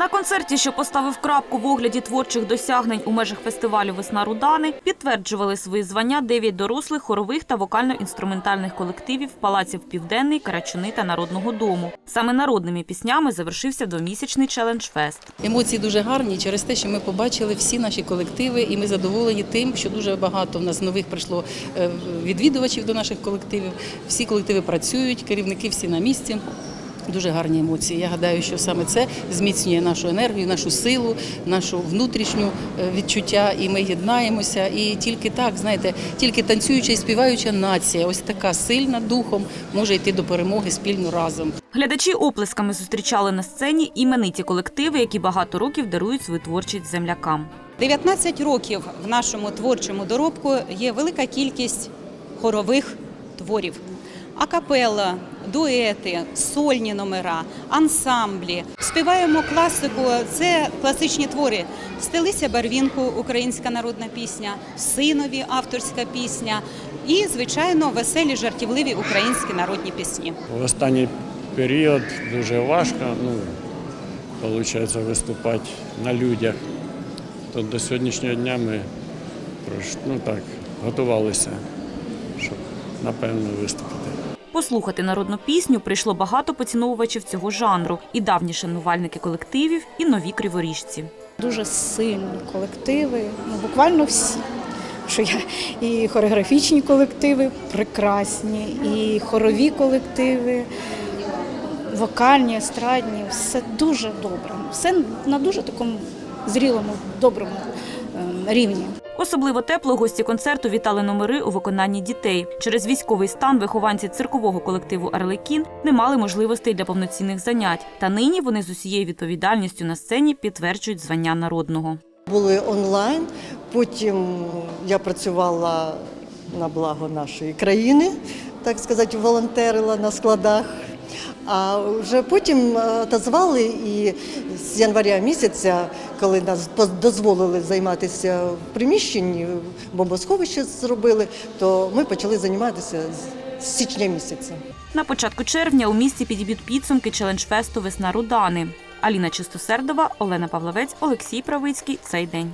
На концерті, що поставив крапку в огляді творчих досягнень у межах фестивалю Весна Рудани, підтверджували свої звання дев'ять дорослих хорових та вокально-інструментальних колективів палаців Південний, Карачуни та Народного дому. Саме народними піснями завершився двомісячний челендж-фест. Емоції дуже гарні через те, що ми побачили всі наші колективи, і ми задоволені тим, що дуже багато в нас нових прийшло е, відвідувачів до наших колективів. Всі колективи працюють, керівники всі на місці. Дуже гарні емоції. Я гадаю, що саме це зміцнює нашу енергію, нашу силу, нашу внутрішню е, відчуття, і ми єднаємося. І тільки так, знаєте, тільки танцююча і співаюча нація, ось така сильна духом, може йти до перемоги спільно разом. Глядачі оплесками зустрічали на сцені імениті колективи, які багато років дарують свою творчість землякам. 19 років в нашому творчому доробку є велика кількість хорових творів. Акапелла, дуети, сольні номера, ансамблі. Співаємо класику. Це класичні твори. Стелися Барвінку, українська народна пісня, синові авторська пісня і, звичайно, веселі жартівливі українські народні пісні. В останній період дуже важко, ну, виходить, виступати на людях. То до сьогоднішнього дня ми ну, так, готувалися, щоб напевно виступити. Послухати народну пісню прийшло багато поціновувачів цього жанру, і давні шанувальники колективів, і нові криворіжці. дуже сильні колективи, ну буквально всі. Що я і хореографічні колективи прекрасні, і хорові колективи, вокальні, естрадні, все дуже добре. Все на дуже такому зрілому, доброму ем, рівні. Особливо тепло гості концерту вітали номери у виконанні дітей. Через військовий стан вихованці циркового колективу Арлекін не мали можливостей для повноцінних занять. Та нині вони з усією відповідальністю на сцені підтверджують звання народного. були онлайн. Потім я працювала на благо нашої країни, так сказати, волонтерила на складах. А вже потім е, отозвали і з января місяця, коли нас дозволили займатися в приміщенні, бомбосховище зробили, то ми почали займатися з січня місяця. На початку червня у місті підіб'ють підсумки челендж-фесту Весна Рудани. Аліна Чистосердова, Олена Павловець, Олексій Правицький. Цей день.